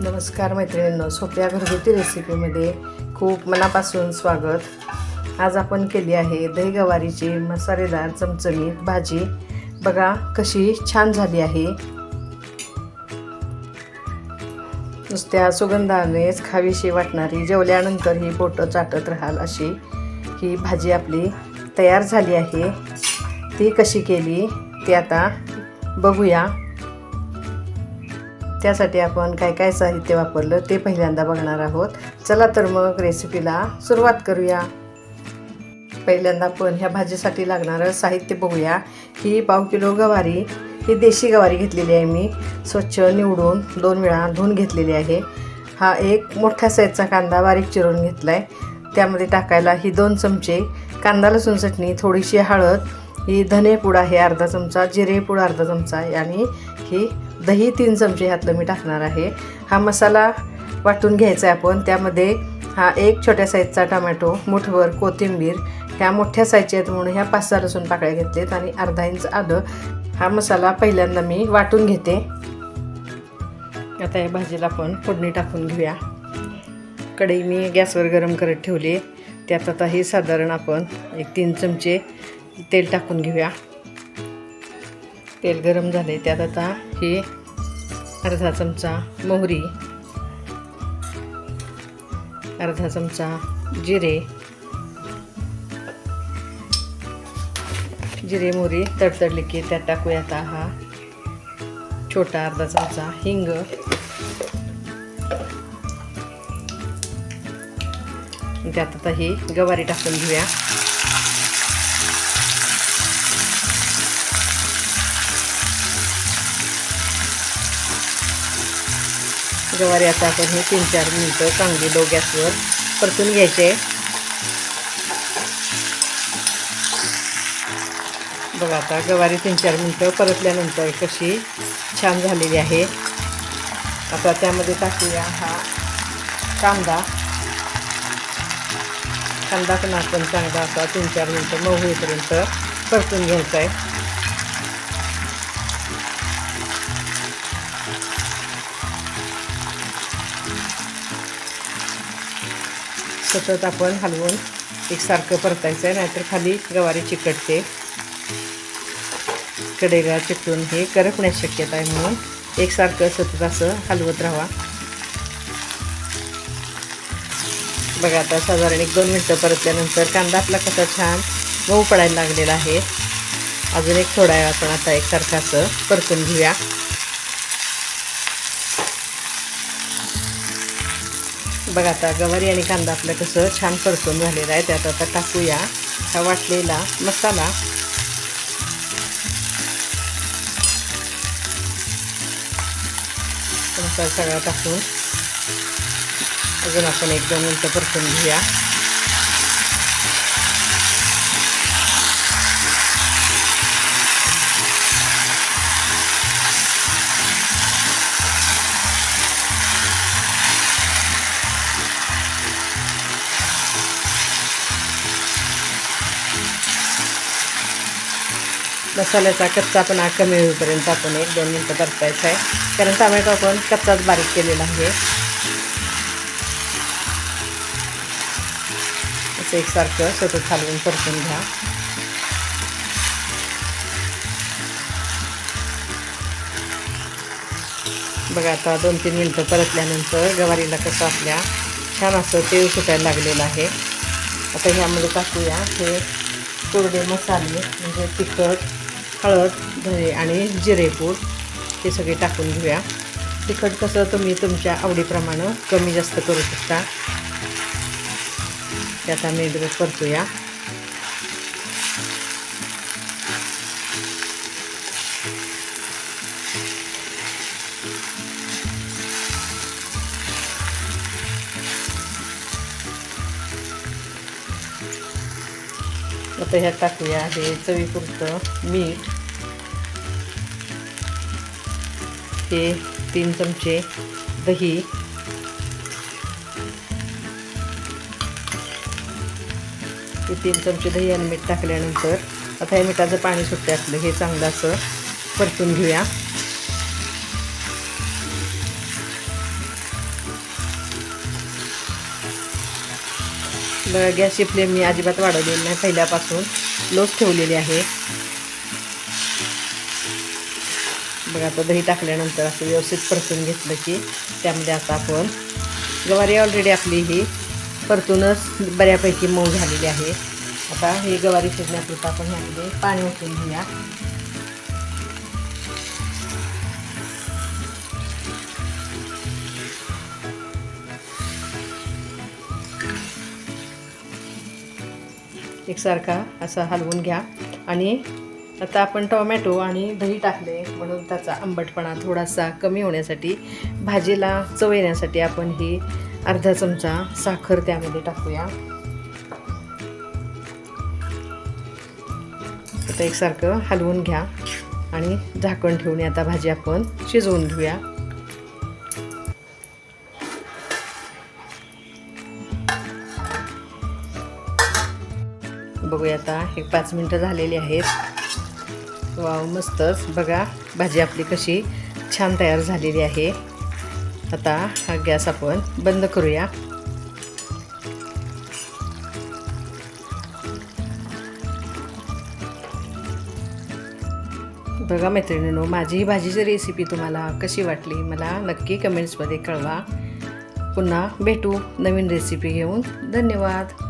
नमस्कार मैत्रिणींनो सोप्या घरगुती रेसिपीमध्ये खूप मनापासून स्वागत. आज आपण केली आहे दही गवारीची मसालेदार चमचमीत भाजी. बघा कशी छान झाली आहे. नुसत्या सुगंधानेच खावीशी वाटणारी जेवल्यानंतर ही बोटं चाटत राहाल अशी ही भाजी आपली तयार झाली आहे. ती कशी केली ती आता बघूया. त्यासाठी आपण काय काय साहित्य वापरलं ते पहिल्यांदा बघणार आहोत. चला तर मग रेसिपीला सुरुवात करूया. पहिल्यांदा आपण ह्या भाजीसाठी लागणारं साहित्य बघूया. ही पाव किलो गवारी ही देशी गवारी घेतलेली आहे मी. स्वच्छ निवडून दोन वेळा धुवून घेतलेली आहे. हा एक मोठ्या साईजचा कांदा बारीक चिरून घेतला आहे त्यामध्ये टाकायला ही दोन चमचे कांदा लसूण चटणी थोडीशी हळद ही धने पूड आहे अर्धा चमचा जिरे पूड अर्धा चमचा आणि ही दही तीन चमचे ह्यातलं मी टाकणार आहे. हा मसाला वाटून घ्यायचा आहे आपण. त्यामध्ये हा एक छोट्या साईजचा टमॅटो मुठभर कोथिंबीर ह्या मोठ्या साईजच्या आहेत म्हणून ह्या पाच सहा लसूण पाकळ्या घेतलेत आणि अर्धा इंच आलं. हा मसाला पहिल्यांदा मी वाटून घेते. आता या भाजीला आपण फोडणी टाकून घेऊया. कढई मी गॅसवर गरम करत ठेवली त्यात आता हे साधारण आपण एक तीन चमचे तेल टाकून घेऊया. तेल गरम झाले त्यात आता हे अर्धा चमचा मोहरी अर्धा चमचा जिरे जिरे मोहरी तडतडली की त्यात टाकूया आता हा छोटा अर्धा चमचा हिंग. त्यात आता ही गवारी टाकून घेऊया. गवारी आता आपण हे तीन चार मिनटं चांगली लो गॅसवर परतून घ्यायचे. बघा आता गवारी तीन चार मिनटं परतल्यानंतर कशी छान झालेली आहे. आता त्यामध्ये टाकूया हा कांदा. कांदा पण आपण चांगला असा तीन चार मिनटं मऊ होईपर्यंत परतून घ्यायचा आहे. सतत आपण हलवून एकसारखं परतायचं आहे नाहीतर खाली गवारी चिकटते. कडेला चिकटून हे करपण्याची शक्यता आहे म्हणून एकसारखं सतत असं हलवत राहा. बघा आता साधारण एक दोन मिनटं परतल्यानंतर कांदा आपला कसा छान मऊ पडायला लागलेला आहे. अजून एक थोडा आपण आता एकसारखं असं परतून घेऊया. बघा आता गवारी आणि कांदा आपलं कसं छान परतून झालेला आहे. त्यात आता टाकूया. हा वाटलेला मसाला. मसाला सगळा टाकून अजून आपण एक दोन मिनटं परतून घेऊया. मसाल्याचा कच्चापणा कमी होईपर्यंत आपण एक दोन मिनटं परतायचं आहे. कारण टमॅटो आपण कच्चाच बारीक केलेला आहे. असं एकसारखं सतत हलवून परतून घ्या. बघा आता दोन तीन मिनटं परतल्यानंतर गवारीला कसं आपल्या छान असं तेल सुटायला लागलेलं आहे. आता ह्यामध्ये टाकूया हे कोरडे मसाले म्हणजे तिखट हळद दही आणि जिरेपूड हे सगळे टाकून घेऊया. तिखट कसं तुम्ही तुमच्या आवडीप्रमाणे कमी जास्त करू शकता. त्यात आम्ही परतूया. आता ह्यात टाकूया हे चवीपुरतं मीठ. ते तीन चमचे दही. ते तीन चमचे दही आणि मीठ टाकल्यानंतर आता या मिठाचं पाणी सुटते असलं हे चांगलं असं परतून घेऊया. गॅसची फ्लेम मी अजिबात वाढवलेली नाही. पहिल्यापासून लोच ठेवलेली आहे. बघा आता दही टाकल्यानंतर असं व्यवस्थित परतून घेतलं की त्यामध्ये आता आपण गवारी ऑलरेडी आपली ही परतूनच बऱ्यापैकी मऊ झालेली आहे. आता ही गवारी शिजण्यापुरता आपण ह्यामध्ये पाणी ओतून घेऊया. एकसारखा असा हलवून घ्या आणि आता आपण टोमॅटो आणि दही टाकले म्हणून त्याचा आंबटपणा थोडासा कमी होण्यासाठी भाजीला चव येण्यासाठी आपण ही अर्धा चमचा साखर त्यामध्ये टाकूया. आता एकसारखं हलवून घ्या आणि झाकण ठेवून आता भाजी आपण शिजवून घेऊया. बघूया आता एक पाच मिनटं झालेली आहेत. वाव मस्तच बघा भाजी आपली कशी छान तयार झालेली आहे. आता हा गॅस आपण बंद करूया. बघा मैत्रिणींनो माझी ही भाजीची रेसिपी तुम्हाला कशी वाटली मला नक्की कमेंट्समध्ये कळवा. पुन्हा भेटू नवीन रेसिपी घेऊन. धन्यवाद.